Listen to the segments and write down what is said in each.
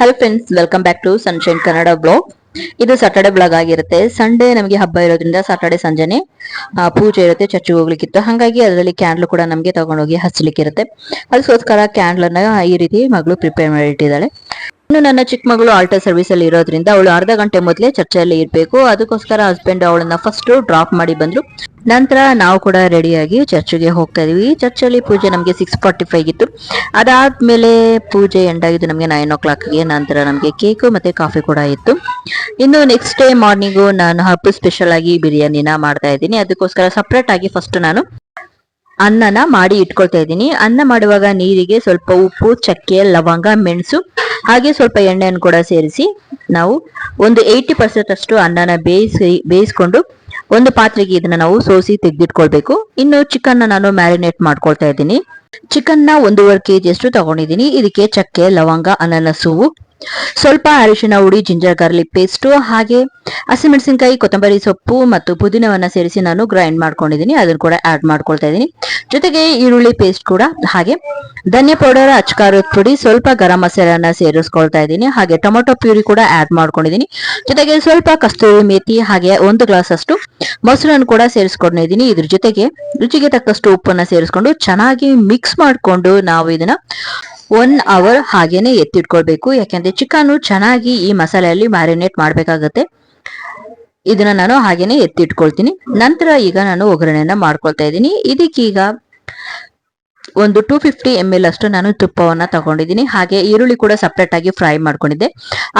Hello friends welcome back to sunshine Kannada blog ಇದು Saturday blog ಆಗಿರುತ್ತೆ. Sunday ನಮಗೆ ಹಬ್ಬ ಇರೋದ್ರಿಂದ ಸಾಟರ್ಡೆ ಸಂಜೆನೆ ಪೂಜೆ ಇರುತ್ತೆ, ಚರ್ಚಿಗೆ ಹೋಗ್ಲಿಕ್ಕಿತ್ತು. ಹಾಗಾಗಿ ಅದರಲ್ಲಿ ಕ್ಯಾಂಡ್ಲ್ ಕೂಡ ನಮಗೆ ತಗೊಂಡೋಗಿ ಹಚ್ಚಲಿಕ್ಕಿರುತ್ತೆ. ಅದಕ್ಕೋಸ್ಕರ ಕ್ಯಾಂಡ್ಲನ್ನ ಈ ರೀತಿ ಮಗಳು ಪ್ರಿಪೇರ್ ಮಾಡಿ ಇಟ್ಟಿದ್ದಾಳೆ ಇನ್ನು ನನ್ನ ಚಿಕ್ಕಮಗಳು ಮಗಳು ಆಲ್ಟರ್ ಸರ್ವಿಸ್ ಅಲ್ಲಿ ಇರೋದ್ರಿಂದ ಅವಳು ಅರ್ಧ ಗಂಟೆ ಮೊದಲೇ ಚರ್ಚೆಯಲ್ಲಿ ಇರಬೇಕು. ಅದಕ್ಕೋಸ್ಕರ ಹಸ್ಬೆಂಡ್ ಅವಳನ್ನ ಫಸ್ಟ್ ಡ್ರಾಪ್ ಮಾಡಿ ಬಂದ್ರು. ನಂತರ ನಾವು ಕೂಡ ರೆಡಿಯಾಗಿ ಚರ್ಚ್ಗೆ ಹೋಗ್ತಾ ಇದೀವಿ. ಚರ್ಚಲ್ಲಿ ಪೂಜೆ ನಮಗೆ ಸಿಕ್ಸ್ ಫಾರ್ಟಿ ಫೈವ್ ಇತ್ತು. ಅದಾದ್ಮೇಲೆ ಪೂಜೆ ಎಂಡ್ ಆಗಿದ್ದು ನಮಗೆ ನೈನ್ ಓ ಕ್ಲಾಕ್ಗೆ ನಂತರ ನಮಗೆ ಕೇಕು ಮತ್ತೆ ಕಾಫಿ ಕೂಡ ಇತ್ತು. ಇನ್ನು ನೆಕ್ಸ್ಟ್ ಡೇ ಮಾರ್ನಿಂಗು ನಾನು ಹಬ್ಬ ಸ್ಪೆಷಲ್ ಆಗಿ ಬಿರಿಯಾನಿನ ಮಾಡ್ತಾ ಇದ್ದೀನಿ. ಅದಕ್ಕೋಸ್ಕರ ಸಪ್ರೇಟ್ ಆಗಿ ಫಸ್ಟ್ ನಾನು ಅನ್ನನ ಮಾಡಿ ಇಟ್ಕೊಳ್ತಾ ಇದ್ದೀನಿ. ಅನ್ನ ಮಾಡುವಾಗ ನೀರಿಗೆ ಸ್ವಲ್ಪ ಉಪ್ಪು, ಚಕ್ಕೆ, ಲವಂಗ, ಮೆಣಸು, ಹಾಗೆ ಸ್ವಲ್ಪ ಎಣ್ಣೆಯನ್ನು ಕೂಡ ಸೇರಿಸಿ ನಾವು ಒಂದು ಏಯ್ಟಿ ಪರ್ಸೆಂಟ್ ಅಷ್ಟು ಅನ್ನನ ಬೇಯಿಸಿ, ಬೇಯಿಸ್ಕೊಂಡು ಒಂದು ಪಾತ್ರೆಗೆ ಇದನ್ನ ನಾವು ಸೋಸಿ ತೆಗೆದಿಟ್ಕೊಳ್ಬೇಕು. ಇನ್ನು ಚಿಕನ್ನ ನಾನು ಮ್ಯಾರಿನೇಟ್ ಮಾಡ್ಕೊಳ್ತಾ ಇದ್ದೀನಿ. ಚಿಕನ್ನ ಒಂದೂವರೆ ಕೆ ಜಿಯಷ್ಟು ತಗೊಂಡಿದ್ದೀನಿ. ಇದಕ್ಕೆ ಚಕ್ಕೆ, ಲವಂಗ, ಅನನಸು, ಸ್ವಲ್ಪ ಅರಿಶಿನ ಹುಡಿ, ಜಿಂಜರ್, ಗಾರ್ಲಿಕ್ ಪೇಸ್ಟ್, ಹಾಗೆ ಹಸಿಮೆಣಸಿನಕಾಯಿ, ಕೊತ್ತಂಬರಿ ಸೊಪ್ಪು ಮತ್ತು ಪುದೀನವನ್ನು ಸೇರಿಸಿ ನಾನು ಗ್ರೈಂಡ್ ಮಾಡ್ಕೊಂಡಿದ್ದೀನಿ. ಅದನ್ನು ಕೂಡ ಆ್ಯಡ್ ಮಾಡ್ಕೊಳ್ತಾ ಇದ್ದೀನಿ. ಜೊತೆಗೆ ಈರುಳ್ಳಿ ಪೇಸ್ಟ್ ಕೂಡ, ಹಾಗೆ ಧನಿಯಾ ಪೌಡರ್ ಅಚ್ಕಾರದ ಪುಡಿ, ಸ್ವಲ್ಪ ಗರಂ ಮಸಾಲಾನ ಸೇರಿಸ್ಕೊಳ್ತಾ ಇದ್ದೀನಿ. ಹಾಗೆ ಟೊಮೊಟೊ ಪ್ಯೂರಿ ಕೂಡ ಆ್ಯಡ್ ಮಾಡ್ಕೊಂಡಿದ್ದೀನಿ. ಜೊತೆಗೆ ಸ್ವಲ್ಪ ಕಸ್ತೂರಿ ಮೇತಿ, ಹಾಗೆ ಒಂದು ಗ್ಲಾಸ್ ಅಷ್ಟು ಮೊಸರನ್ನು ಕೂಡ ಸೇರಿಸ್ಕೊಂಡಿದ್ದೀನಿ. ಇದ್ರ ಜೊತೆಗೆ ರುಚಿಗೆ ತಕ್ಕಷ್ಟು ಉಪ್ಪನ್ನ ಸೇರಿಸ್ಕೊಂಡು ಚೆನ್ನಾಗಿ ಮಿಕ್ಸ್ ಮಾಡಿಕೊಂಡು ನಾವು ಇದನ್ನ ಒನ್ ಅವರ್ ಹಾಗೇನೆ ಎತ್ತಿಟ್ಕೊಳ್ಬೇಕು. ಯಾಕೆಂದ್ರೆ ಚಿಕನ್ ಚೆನ್ನಾಗಿ ಈ ಮಸಾಲೆಯಲ್ಲಿ ಮ್ಯಾರಿನೇಟ್ ಮಾಡ್ಬೇಕಾಗತ್ತೆ. ಇದನ್ನ ನಾನು ಹಾಗೇನೆ ಎತ್ತಿಟ್ಕೊಳ್ತೀನಿ. ನಂತರ ಈಗ ನಾನು ಒಗ್ಗರಣೆಯನ್ನ ಮಾಡ್ಕೊಳ್ತಾ ಇದ್ದೀನಿ. ಇದಕ್ಕೀಗ ಒಂದು ಟೂ ಫಿಫ್ಟಿ ಎಂ ಎಲ್ ಅಷ್ಟು ನಾನು ತುಪ್ಪವನ್ನು ತಗೊಂಡಿದ್ದೀನಿ. ಹಾಗೆ ಈರುಳ್ಳಿ ಕೂಡ ಸಪ್ರೇಟ್ ಆಗಿ ಫ್ರೈ ಮಾಡ್ಕೊಂಡಿದ್ದೆ.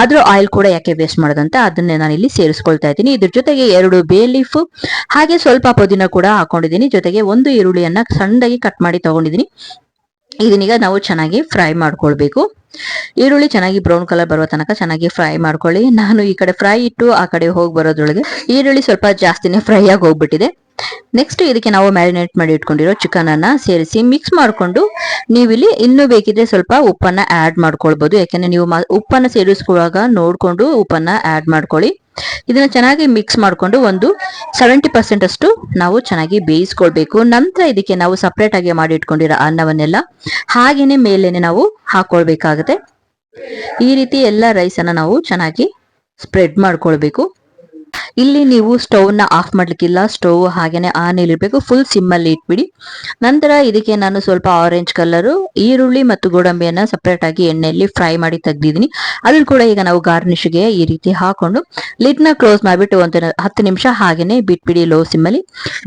ಅದ್ರ ಆಯಿಲ್ ಕೂಡ ಯಾಕೆ ವೇಸ್ಟ್ ಮಾಡೋದಂತ ಅದನ್ನೇ ನಾನು ಇಲ್ಲಿ ಸೇರಿಸ್ಕೊಳ್ತಾ ಇದ್ದೀನಿ. ಇದ್ರ ಜೊತೆಗೆ ಎರಡು ಬೇ ಲೀಫ್ ಹಾಗೆ ಸ್ವಲ್ಪ ಪುದೀನ ಕೂಡ ಹಾಕೊಂಡಿದ್ದೀನಿ. ಜೊತೆಗೆ ಒಂದು ಈರುಳ್ಳಿಯನ್ನ ಸಣ್ಣದಾಗಿ ಕಟ್ ಮಾಡಿ ತಗೊಂಡಿದ್ದೀನಿ. ಇದನ್ನೀಗ ನಾವು ಚೆನ್ನಾಗಿ ಫ್ರೈ ಮಾಡ್ಕೊಳ್ಬೇಕು. ಈರುಳ್ಳಿ ಚೆನ್ನಾಗಿ ಬ್ರೌನ್ ಕಲರ್ ಬರುವ ತನಕ ಚೆನ್ನಾಗಿ ಫ್ರೈ ಮಾಡ್ಕೊಳ್ಳಿ. ನಾನು ಈ ಕಡೆ ಫ್ರೈ ಇಟ್ಟು ಆ ಕಡೆ ಹೋಗಿ ಬರೋದ್ರೊಳಗೆ ಈರುಳ್ಳಿ ಸ್ವಲ್ಪ ಜಾಸ್ತಿನೇ ಫ್ರೈ ಆಗಿ ಹೋಗ್ಬಿಟ್ಟಿದೆ. ನೆಕ್ಸ್ಟ್ ಇದಕ್ಕೆ ನಾವು ಮ್ಯಾರಿನೇಟ್ ಮಾಡಿ ಇಟ್ಕೊಂಡಿರೋ ಚಿಕನ್ ಅನ್ನ ಸೇರಿಸಿ ಮಿಕ್ಸ್ ಮಾಡ್ಕೊಂಡು ನೀವಿಲ್ಲಿ ಇನ್ನೂ ಬೇಕಿದ್ರೆ ಸ್ವಲ್ಪ ಉಪ್ಪನ್ನ ಆ್ಯಡ್ ಮಾಡ್ಕೊಳ್ಬೋದು. ಯಾಕೆಂದ್ರೆ ನೀವು ಉಪ್ಪನ್ನ ಸೇರಿಸ್ಕೊಳ್ಳುವಾಗ ನೋಡ್ಕೊಂಡು ಉಪ್ಪನ್ನ ಆ್ಯಡ್ ಮಾಡ್ಕೊಳ್ಳಿ. ಇದನ್ನ ಚೆನ್ನಾಗಿ ಮಿಕ್ಸ್ ಮಾಡ್ಕೊಂಡು ಒಂದು ಸೆವೆಂಟಿ ಪರ್ಸೆಂಟ್ ಅಷ್ಟು ನಾವು ಚೆನ್ನಾಗಿ ಬೇಯಿಸ್ಕೊಳ್ಬೇಕು. ನಂತರ ಇದಕ್ಕೆ ನಾವು ಸಪ್ರೇಟ್ ಆಗಿ ಮಾಡಿ ಇಟ್ಕೊಂಡಿರೋ ಅನ್ನವನ್ನೆಲ್ಲ ಹಾಗೇನೆ ಮೇಲೇನೆ ನಾವು ಹಾಕೊಳ್ಬೇಕಾಗತ್ತೆ. ಈ ರೀತಿ ಎಲ್ಲ ರೈಸನ್ನ ನಾವು ಚೆನ್ನಾಗಿ ಸ್ಪ್ರೆಡ್ ಮಾಡ್ಕೊಳ್ಬೇಕು. ಇಲ್ಲಿ ನೀವು ಸ್ಟವ್ನ ಆಫ್ ಮಾಡ್ಲಿಕ್ಕಿಲ್ಲ ಸ್ಟವ್ ಹಾಗೇನೆ ಆನ್ ಇರಬೇಕು ಫುಲ್ ಸಿಮ್ ಅಲ್ಲಿ ಇಟ್ಬಿಡಿ. ನಂತರ ಇದಕ್ಕೆ ನಾನು ಸ್ವಲ್ಪ ಆರೆಂಜ್ ಕಲರ್ ಈರುಳ್ಳಿ ಮತ್ತು ಗೋಡಂಬಿಯನ್ನ ಸಪರೇಟ್ ಆಗಿ ಎಣ್ಣೆಯಲ್ಲಿ ಫ್ರೈ ಮಾಡಿ ತೆಗ್ದಿದ್ದೀನಿ. ಅಲ್ಲಿ ಕೂಡ ಈಗ ನಾವು ಗಾರ್ನಿಶ್ಗೆ ಈ ರೀತಿ ಹಾಕೊಂಡು ಲಿಡ್ನ ಕ್ಲೋಸ್ ಮಾಡಿಬಿಟ್ಟು ಒಂದು ಹತ್ತು ನಿಮಿಷ ಹಾಗೇನೆ ಬಿಟ್ಬಿಡಿ ಲೋ ಸಿಮ್ ಅಲ್ಲಿ.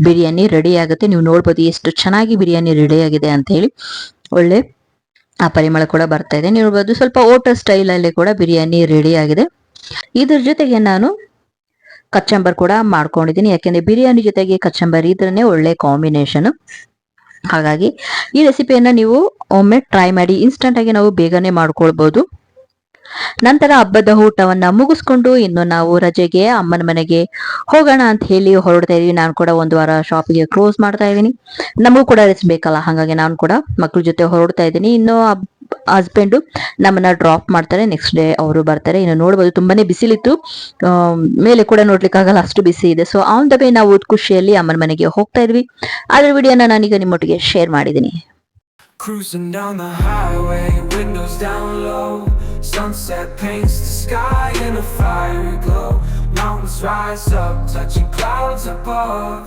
ಬಿರಿಯಾನಿ ರೆಡಿ ಆಗುತ್ತೆ. ನೀವು ನೋಡ್ಬೋದು ಎಷ್ಟು ಚೆನ್ನಾಗಿ ಬಿರಿಯಾನಿ ರೆಡಿ ಆಗಿದೆ ಅಂತ ಹೇಳಿ. ಒಳ್ಳೆ, ಆ ಪರಿಮಳ ಕೂಡ ಬರ್ತಾ ಇದೆ. ನೀವು ಸ್ವಲ್ಪ ಓಟರ್ ಸ್ಟೈಲ್ ಅಲ್ಲಿ ಕೂಡ ಬಿರಿಯಾನಿ ರೆಡಿ ಆಗಿದೆ. ಇದ್ರ ಜೊತೆಗೆ ನಾನು ಕಚ್ಚಂಬರ್ ಕೂಡ ಮಾಡ್ಕೊಂಡಿದ್ದೀನಿ. ಯಾಕೆಂದ್ರೆ ಬಿರಿಯಾನಿ ಜೊತೆಗೆ ಕಚ್ಚಂಬರ್ ಇದ್ರೇ ಒಳ್ಳೆ ಕಾಂಬಿನೇಷನ್ ಹಾಗಾಗಿ ಈ ರೆಸಿಪಿಯನ್ನು ನೀವು ಒಮ್ಮೆ ಟ್ರೈ ಮಾಡಿ ಇನ್ಸ್ಟಂಟ್ ಆಗಿ ನಾವು ಬೇಗನೆ ಮಾಡ್ಕೊಳ್ಬಹುದು ನಂತರ ಹಬ್ಬದ ಊಟವನ್ನ ಮುಗಿಸ್ಕೊಂಡು ಇನ್ನು ನಾವು ರಜೆಗೆ ಅಮ್ಮನ ಮನೆಗೆ ಹೋಗೋಣ ಅಂತ ಹೇಳಿ ಹೊರಡ್ತಾ ಇದೀವಿ. ನಾನು ಕೂಡ ಒಂದು ವಾರ ಶಾಪಿಗೆ ಕ್ಲೋಸ್ ಮಾಡ್ತಾ ಇದ್ದೀನಿ ನಮಗೂ ಕೂಡ ರೆಸ್ಟ್ ಬೇಕಲ್ಲ, ಹಾಗಾಗಿ ನಾನು ಕೂಡ ಮಕ್ಕಳ ಜೊತೆ ಹೊರಡ್ತಾ ಇದ್ದೀನಿ ಇನ್ನು ಹಸ್ಬೆಂಡು ನಮ್ಮನ್ನ ಡ್ರಾಪ್ ಮಾಡ್ತಾರೆ ನೆಕ್ಸ್ಟ್ ಡೇ ಅವರು ಬರ್ತಾರೆ ಇನ್ನು ನೋಡ್ಬೋದು ತುಂಬಾನೇ ಬಿಸಿಲಿತ್ತು ಮೇಲೆ ಕೂಡ ನೋಡ್ಲಿಕ್ಕಾಗಲ್ಲ ಅಷ್ಟು ಬಿಸಿ ಇದೆ ಸೊ ಆನ್ ದ ವೇ ನಾವು ಖುಷಿಯಲ್ಲಿ ಅಮ್ಮನ ಮನೆಗೆ ಹೋಗ್ತಾ ಇದ್ವಿ ಅದ್ರ ವಿಡಿಯೋನ ನಾನೀಗ ನಿಮ್ಮೊಟ್ಟಿಗೆ ಶೇರ್ ಮಾಡಿದ್ದೀನಿ Cruising down the highway, windows down low. Sunset paints the sky in a fiery glow. Mountains rise up, touching clouds above.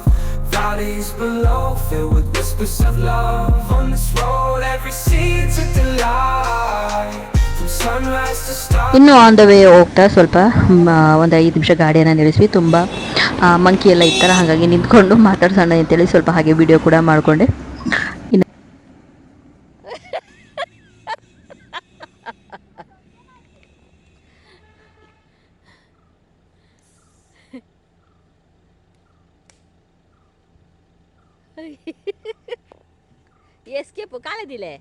bodies below, Filled with whispers of love. On this road, every seed to delight. ಇನ್ನು on the way ಹೋಗ್ತಾ ಸ್ವಲ್ಪ ಒಂದು ಐದು ನಿಮಿಷ ಗಾಡಿಯನ್ನು ನಿಲ್ಲಿಸಿ. ತುಂಬ monkey ಎಲ್ಲ ಇತ್ತಲ್ಲ, ಹಾಗಾಗಿ ನಿಂತ್ಕೊಂಡು ಮಾತಾಡ್ಸೋಣ ಅಂತೇಳಿ ಸ್ವಲ್ಪ ಹಾಗೆ ವಿಡಿಯೋ ಕೂಡ ಮಾಡಿಕೊಂಡೆ. ಎಸ್ಕೇಪು ಕಾಲದಿಲೆ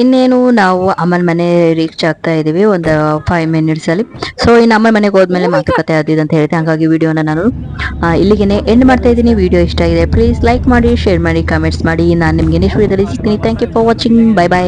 ಇನ್ನೇನು ನಾವು ಅಮ್ಮನ ಮನೆ ರೀಚ್ ಆಗ್ತಾ ಇದೀವಿ ಒಂದು ಫೈವ್ ಮಿನಿಟ್ಸ್ ಅಲ್ಲಿ. ಸೊ ಇನ್ನು ಅಮ್ಮನ ಮನೆಗೆ ಹೋದ್ಮೇಲೆ ಮಾತುಕತೆ ಆದಿದೆ ಅಂತ ಹೇಳಿದೆ ಹಾಗಾಗಿ ವಿಡಿಯೋನ ನಾನು ಇಲ್ಲಿಗೆ ಎಂಡ್ ಮಾಡ್ತಾ ಇದ್ದೀನಿ. ವಿಡಿಯೋ ಇಷ್ಟ ಆಗಿದೆ ಪ್ಲೀಸ್ ಲೈಕ್ ಮಾಡಿ ಶೇರ್ ಮಾಡಿ ಕಮೆಂಟ್ಸ್ ಮಾಡಿ. ನಾನು ನಿಮಗೆ ನೆಕ್ಸ್ಟ್ ವಿಡಿಯೋದಲ್ಲಿ ಸಿಗ್ತೀನಿ. Thank you for watching bye bye